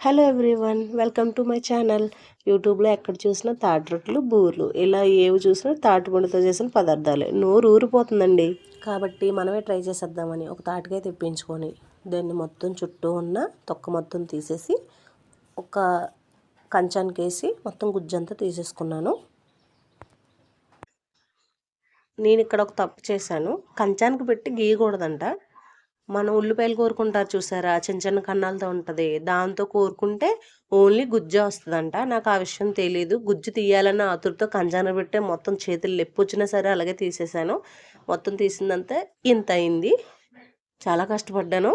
Hello everyone welcome to my channel. యూట్యూబ్లో ఎక్కడ చూసినా తాటి రొట్టెలు బూర్లు. ఇలా ఏవి చూసినా తాటి పండుతో చేసిన పదార్థాలే. నోరు ఊరిపోతుందండి. కాబట్టి మనమే ట్రై చేసేద్దామని ఒక తాటికాయ తెప్పించుకొని దాన్ని మొత్తం చుట్టూ ఉన్న తొక్క మొత్తం తీసేసి ఒక కంచానికి వేసి మొత్తం గుజ్జంతా తీసేసుకున్నాను. నేను ఇక్కడ ఒక తప్పు చేశాను. కంచానికి పెట్టి గీయకూడదంట. మనం ఉల్లిపాయలు కోరుకుంటారు చూసారా? చిన్న చిన్న కన్నాలతో ఉంటుంది. దాంతో కోరుకుంటే ఓన్లీ గుజ్జు వస్తుందంట. నాకు ఆ విషయం తెలియదు గుజ్జు తీయాలన్న ఆతురతో కంజాన పెట్టే మొత్తం చేతులు లెప్పు వచ్చినా సరే అలాగే తీసేసాను. మొత్తం తీసిందంతా ఇంత అయింది. చాలా కష్టపడ్డాను.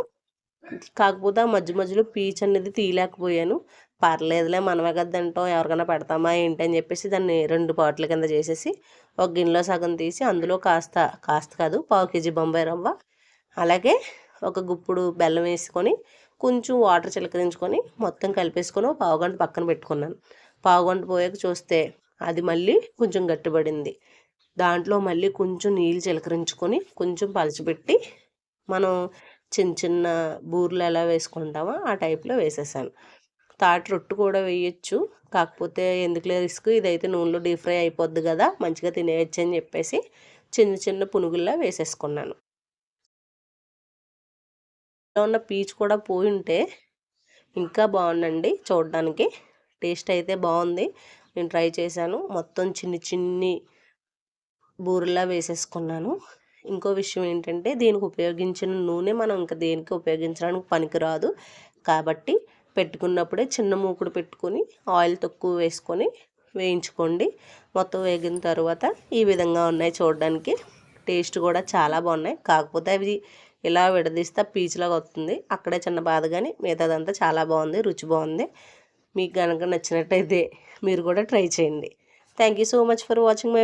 కాకపోతే ఆ మధ్య మధ్యలో పీచ్ అనేది తీయలేకపోయాను. పర్లేదులే మనమే కదా తింటాం. ఎవరికైనా పెడతామా ఏంటి అని చెప్పేసి దాన్ని రెండు పాటల కింద చేసేసి ఒక గిన్నెలో సగం తీసి అందులో కాస్త కాస్త కాదు పావు కేజీ బొంబాయి రవ్వ. అలాగే ఒక గుప్పుడు బెల్లం వేసుకొని కొంచెం వాటర్ చిలకరించుకొని మొత్తం కలిపేసుకొని పావు గంట పక్కన పెట్టుకున్నాను. పావు గంట పోయాక చూస్తే అది మళ్ళీ కొంచెం గట్టిపడింది. దాంట్లో మళ్ళీ కొంచెం నీళ్ళు చిలకరించుకొని కొంచెం పలచిపెట్టి మనం చిన్న చిన్న బూర్లు ఎలా వేసుకుంటామో ఆ టైప్లో వేసేసాను. తాటి రొట్టు కూడా వేయచ్చు. కాకపోతే ఎందుకులే రిస్క్? ఇదైతే నూనెలో డీప్ ఫ్రై అయిపోద్ది కదా మంచిగా తినేయచ్చు అని చెప్పేసి చిన్న చిన్న పునుగుల్లా వేసేసుకున్నాను. ఉన్న పీచు కూడా పోయి ఉంటే ఇంకా బాగుందండి చూడడానికి. టేస్ట్ అయితే బాగుంది. నేను ట్రై చేశాను. మొత్తం చిన్ని చిన్ని బూరెలా వేసేసుకున్నాను. ఇంకో విషయం ఏంటంటే దీనికి ఉపయోగించిన నూనె మనం ఇంకా దేనికి ఉపయోగించడానికి పనికిరాదు. కాబట్టి పెట్టుకున్నప్పుడే చిన్న మూకుడు పెట్టుకొని ఆయిల్ తక్కువ వేసుకొని వేయించుకోండి. మొత్తం వేగిన తర్వాత ఈ విధంగా ఉన్నాయి చూడడానికి. టేస్ట్ కూడా చాలా బాగున్నాయి. కాకపోతే అవి ఇలా విడదీస్తే పీచులాగా వస్తుంది. అక్కడే చిన్న బాధ కానీ మిగతాదంతా చాలా బాగుంది రుచి బాగుంది. మీకు కనుక నచ్చినట్టయితే మీరు కూడా ట్రై చేయండి. Thank you so much for watching my